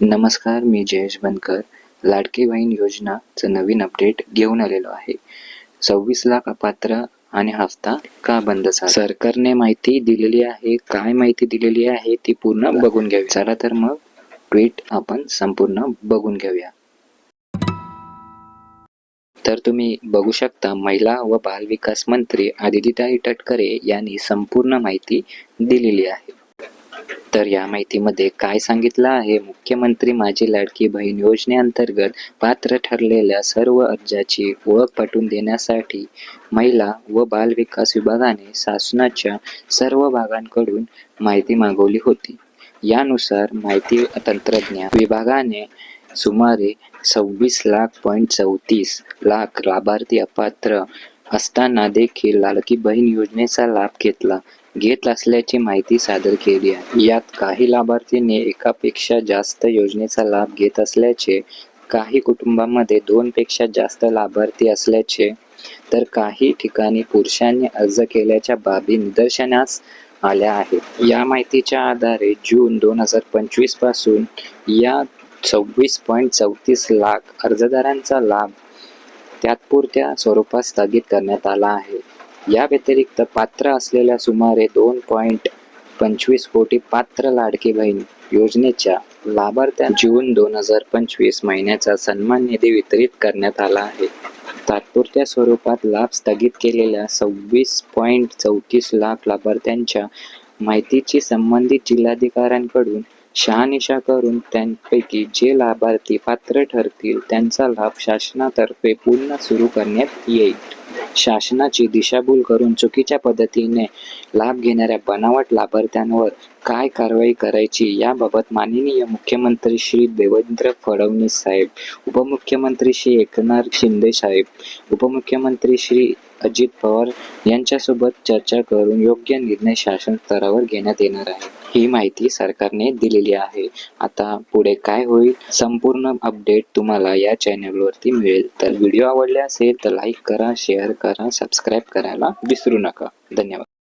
नमस्कार मी जयेश बनकर. लाडकी बहीण योजनाचं नवीन अपडेट घेऊन आलेलो आहे. सव्वीस लाख अपात्र आणि हप्ता का बंद झाला? सरकारने माहिती दिलेली आहे. काय माहिती दिलेली आहे ती पूर्ण बघून घ्यावी. चला तर मग ट्विट आपण संपूर्ण बघून घेऊया. तर तुम्ही बघू शकता महिला व बालविकास मंत्री आदितीताई तटकरे यांनी संपूर्ण माहिती दिलेली आहे. तर या माहितीमध्ये काय सांगितलं आहे? मुख्यमंत्री माझी लाडकी बहीण योजनेअंतर्गत पात्र ठरलेल्या सर्व अर्जाची ओळख पटवून देण्यासाठी महिला व बाल विकास विभागाने शासनाच्या सर्व भागांकडून माहिती मागवली होती. यानुसार माहिती तंत्रज्ञान विभागाने सुमारे सव्वीस लाख पॉईंट चौतीस लाख लाभार्थी अपात्र असताना देखील लाडकी बहीण योजनेचा लाभ घेतला. घेत असल्याची माहिती सादर केली आहे. यात काही लाभार्थींनी एकापेक्षा जास्त योजनेचा लाभ घेत असल्याचे काही कुटुंबामध्ये दोनपेक्षा जास्त लाभार्थी असल्याचे तर काही ठिकाणी पुरुषांनी अर्ज केल्याच्या बाबी निदर्शनास आल्या आहेत. या माहितीच्या आधारे जून दोन हजार पंचवीसपासून या सव्वीस पॉईंट चौतीस लाख अर्जदारांचा लाभ तात्पुरत्या स्वरूपात स्थगित करण्यात आला आहे. या व्यतिरिक्त पात्र असलेल्या सुमारे दोन पॉईंट पंचवीस कोटी पात्र लाडकी बहीण योजनेच्या लाभार्थ्या जून दोन हजार पंचवीस महिन्याचा सन्मान निधी वितरित करण्यात आला आहे. तात्पुरत्या स्वरूपात लाभ स्थगित केलेल्या सव्वीस पॉईंट चौतीस लाख लाभार्थ्यांच्या माहितीची संबंधित जिल्हाधिकाऱ्यांकडून शहानिशा करून त्यांपैकी जे लाभार्थी पात्र ठरतील त्यांचा लाभ शासनातर्फे पुन्हा सुरू करण्यात येईल. शासनाची दिशाभूल करून चुकीच्या पद्धतीने लाभ घेणाऱ्या बनावट लाभार्थ्यांवर काय कारवाई करायची याबाबत माननीय मुख्यमंत्री श्री देवेंद्र फडणवीस साहेब उपमुख्यमंत्री श्री एकनाथ शिंदे साहेब उपमुख्यमंत्री श्री अजित पवार यांच्यासोबत चर्चा करून योग्य निर्णय शासन स्तरावर घेण्यात येणार आहे. ही माहिती सरकारने दिलेली आहे. आता पुढे काय होईल? संपूर्ण अपडेट तुम्हाला या चॅनलवरती मिळेल. तर व्हिडिओ आवडले असेल तर लाईक करा शेअर करा सबस्क्राईब करायला विसरू नका. धन्यवाद.